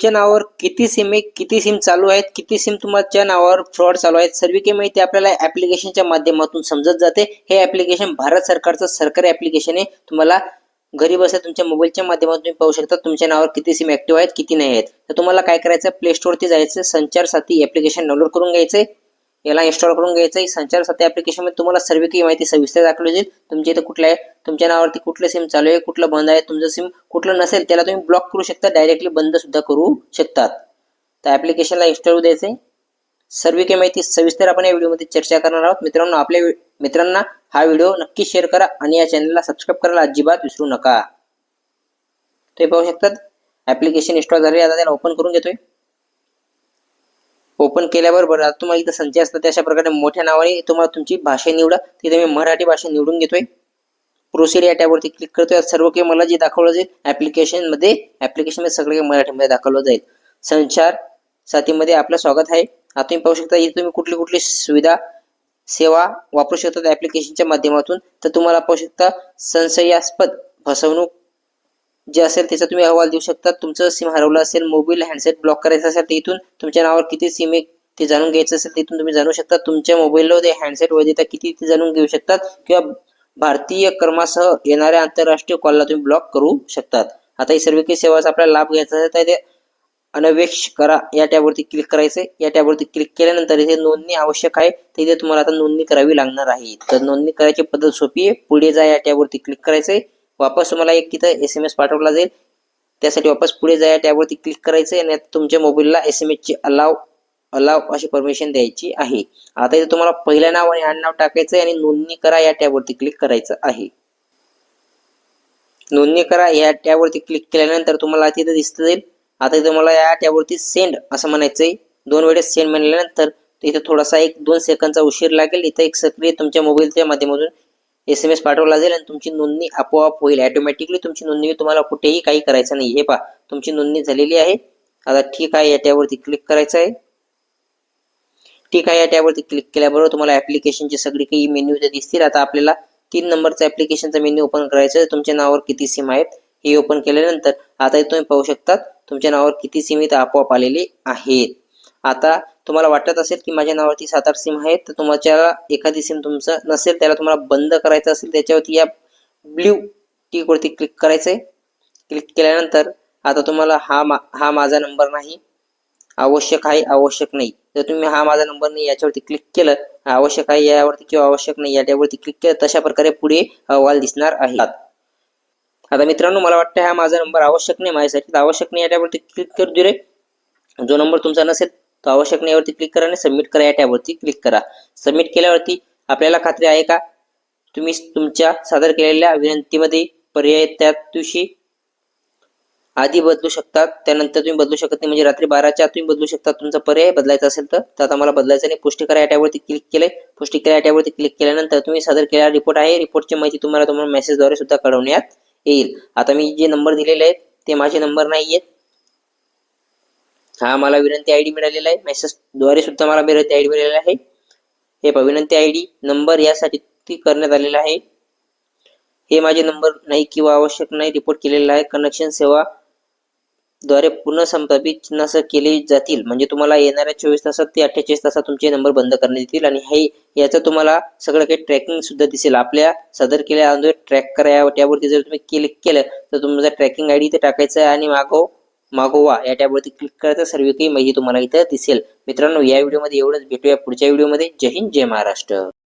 तुमच्या नावावर किती सिम आहे किती सिम चालू आहेत किती सिम तुमच्या नावावर फ्रॉड चालू आहेत सर्व काही माहिती आपल्याला ऍप्लिकेशनच्या माध्यमातून समजत जाते. हे ऍप्लिकेशन भारत सरकारचं सरकारी ऍप्लिकेशन आहे. तुम्हाला घरी बसल्या तुमच्या मोबाईलच्या माध्यमातून तुम्ही पाहू शकता तुमच्या नावावर किती सिम ऍक्टिव्ह आहेत किती नाही आहेत. तर तुम्हाला काय करायचं? प्ले स्टोरती जायचं संचार साथी ऍप्लिकेशन डाउनलोड करून घ्यायचं याला इन्स्टॉल करून घ्यायचं. आहे संचार साथी ॲप्लिकेशनमध्ये तुम्हाला सर्व काही माहिती सविस्तर दाखवली जाईल. तुमच्या इथे कुठलं आहे? तुमच्या नावावरती कुठलं सिम चालू आहे? कुठलं बंद आहे? तुमचं सिम कुठलं नसेल त्याला तुम्ही ब्लॉक करू शकता. डायरेक्टली बंद सुद्धा करू शकतात. त्या ॲप्लिकेशनला इन्स्टॉल द्यायचंय. सर्व काही माहिती सविस्तर आपण या व्हिडिओमध्ये चर्चा करणार आहोत. मित्रांनो आपल्या मित्रांना हा व्हिडिओ नक्की शेअर करा आणि या चॅनलला सबस्क्राईब करायला अजिबात विसरू नका. ते पाहू शकतात ऍप्लिकेशन इन्स्टॉल झाले आता त्याला ओपन करून घेतोय. ओपन केल्याबरोबर आता तुम्हाला इथं संचय असतात अशा प्रकारे मोठ्या नावाने तुम्हाला तुमची भाषा निवडा. तिथे मी मराठी भाषा निवडून घेतोय. प्रोसिड या टॅबवरती क्लिक करतोय. सर्व काही मला जे दाखवलं जाईल ऍप्लिकेशनमध्ये ऍप्लिकेशनमध्ये सगळं काही मराठीमध्ये दाखवलं जाईल. संचार साथीमध्ये आपलं स्वागत आहे. आता तुम्ही पाहू शकता इथे तुम्ही कुठली कुठली सुविधा सेवा वापरू शकता ऍप्लिकेशनच्या माध्यमातून. तर तुम्हाला पाहू शकता संशयास्पद फसवणूक जे असेल त्याचा तुम्ही अहवाल देऊ शकता. तुमचं सिम हरवलं असेल मोबाईल हँडसेट ब्लॉक करायचं असेल तर इथून तुमच्या नावावर किती सिम आहे ते जाणून घ्यायचं असेल तर इथून तुम्ही जाणू शकता. तुमच्या मोबाईलवर ते हँडसेट वैधता किती ते जाणून घेऊ शकतात. किंवा भारतीय क्रमासह येणाऱ्या आंतरराष्ट्रीय कॉलला तुम्ही ब्लॉक करू शकतात. आता ही सर्व काही सेवाचा आपल्याला लाभ घ्यायचा असेल तर ते अनवेक्ष करा. या टॅबवरती क्लिक करायचंय. या टॅबवरती क्लिक केल्यानंतर इथे नोंदणी आवश्यक आहे. तर इथे तुम्हाला आता नोंदणी करावी लागणार आहे. तर नोंदणी करायची पद्धत सोपी आहे. पुढे जा या टॅबवरती क्लिक करायचंय. वापस तुम्हाला एक तिथं एस एम एस पाठवला जाईल. त्यासाठी वापस पुढे जा या टॅबवरती क्लिक करायचंय आणि आता तुमच्या मोबाईलला एस एम एसची अलाव अलाव अशी परमिशन द्यायची आहे. आता इथे तुम्हाला पहिलं नाव आणि आडनाव टाकायचंय आणि नोंदणी करा या टॅबवरती क्लिक करायचं आहे. नोंदणी करा या टॅबवरती क्लिक केल्यानंतर तुम्हाला तिथे दिसत जाईल. आता इथे तुम्हाला या टॅबवरती सेंड असं म्हणायचंय दोन वेळेस सेंड म्हणल्यानंतर इथे थोडासा एक दोन सेकंदचा उशीर लागेल. इथे एक सक्रिय तुमच्या मोबाईलच्या माध्यमातून एस एम एस पाठवला जाईल आणि तुमची नोंदणी आपोआप होईल. ऑटोमॅटिकली तुमची नोंदणी तुम्हाला कुठेही काही करायचं नाही हे पहा तुमची नोंदणी झालेली आहे. आता ठीक आहे या त्यावरती क्लिक करायचं आहे ठीक आहे या त्यावरती क्लिक केल्याबरोबर तुम्हाला ऍप्लिकेशनची सगळी काही मेन्यू इथे दिसतील. आता आपल्याला तीन नंबरचा ऍप्लिकेशनचा मेन्यू ओपन करायचा आहे तुमच्या नावावर किती सिम आहेत हे ओपन केल्यानंतर आता तुम्ही पाहू शकता तुमच्या नावावर किती सिम इथे आपोआप आलेले आहेत. आता तुम्हाला वाटत असेल की माझ्या नावावरती सात आठ सिम आहेत तर तुमच्या एखादी सिम तुमचं नसेल त्याला तुम्हाला बंद करायचं असेल त्याच्यावरती या ब्ल्यू टीकवरती क्लिक करायचंय. क्लिक केल्यानंतर आता तुम्हाला हा मा हा माझा नंबर नाही. आवश्यक आहे आवश्यक नाही. जर तुम्ही हा माझा नंबर नाही याच्यावरती क्लिक केलं आवश्यक आहे यावरती किंवा आवश्यक नाही याच्यावरती क्लिक केलं तशा प्रकारे पुढे अहवाल दिसणार आहे. आता मित्रांनो मला वाटतं हा माझा नंबर आवश्यक नाही माझ्यासाठी आवश्यक नाही या क्लिक करू दे रे जो नंबर तुमचा नसेल तो आवश्यक नाही क्लिक करा आणि सबमिट करा या टॅबवरती क्लिक करा. सबमिट केल्यावरती आपल्याला खात्री आहे का? तुम्ही तुमच्या सादर केलेल्या विनंतीमध्ये पर्याय त्या दिवशी आधी बदलू शकतात त्यानंतर तुम्ही बदलू शकत नाही. म्हणजे रात्री बाराच्या तुम्ही बदलू शकता. तुमचा पर्याय बदलायचा असेल तर तर आता मला बदलायचं नाही पुष्टी करा या टॅबवरती क्लिक केलंय. पुष्टी करा या टॅबवरती क्लिक केल्यानंतर तुम्ही सादर केलेला रिपोर्ट आहे. रिपोर्टची माहिती तुम्हाला तुम्हाला मेसेजद्वारे सुद्धा कळवण्यात येईल. आता मी जे नंबर दिलेले आहेत ते माझे नंबर नाही आहेत हा मला विनंती आय डी मिळालेला आहे. मेसेजद्वारे सुद्धा मला विनंती आय डी मिळालेला आहे. हे पहा विनंती आय डी नंबर यासाठी ती करण्यात आलेला आहे. हे माझे नंबर नाही किंवा आवश्यक नाही रिपोर्ट केलेला आहे. कनेक्शन सेवा द्वारे पुन्हा चिन्हास चिन्हासह केले जातील. म्हणजे तुम्हाला येणाऱ्या चोवीस तासात ते अठ्ठेचाळीस तासात तुमचे नंबर बंद करण्यात येतील आणि हे याचं तुम्हाला सगळं काही ट्रॅकिंग सुद्धा दिसेल. आपल्या सदर केल्या अगोदर ट्रॅक करा त्यावरती जर तुम्ही क्लिक केलं तर तुमचा ट्रॅकिंग आयडी इथे टाकायचं आहे आणि मागो मागोवा या टॅबवरती क्लिक करायचं सर्व काही माहिती तुम्हाला इथं दिसेल. मित्रांनो या व्हिडिओमध्ये एवढंच. भेटूया पुढच्या व्हिडिओमध्ये जय हिंद जय महाराष्ट्र.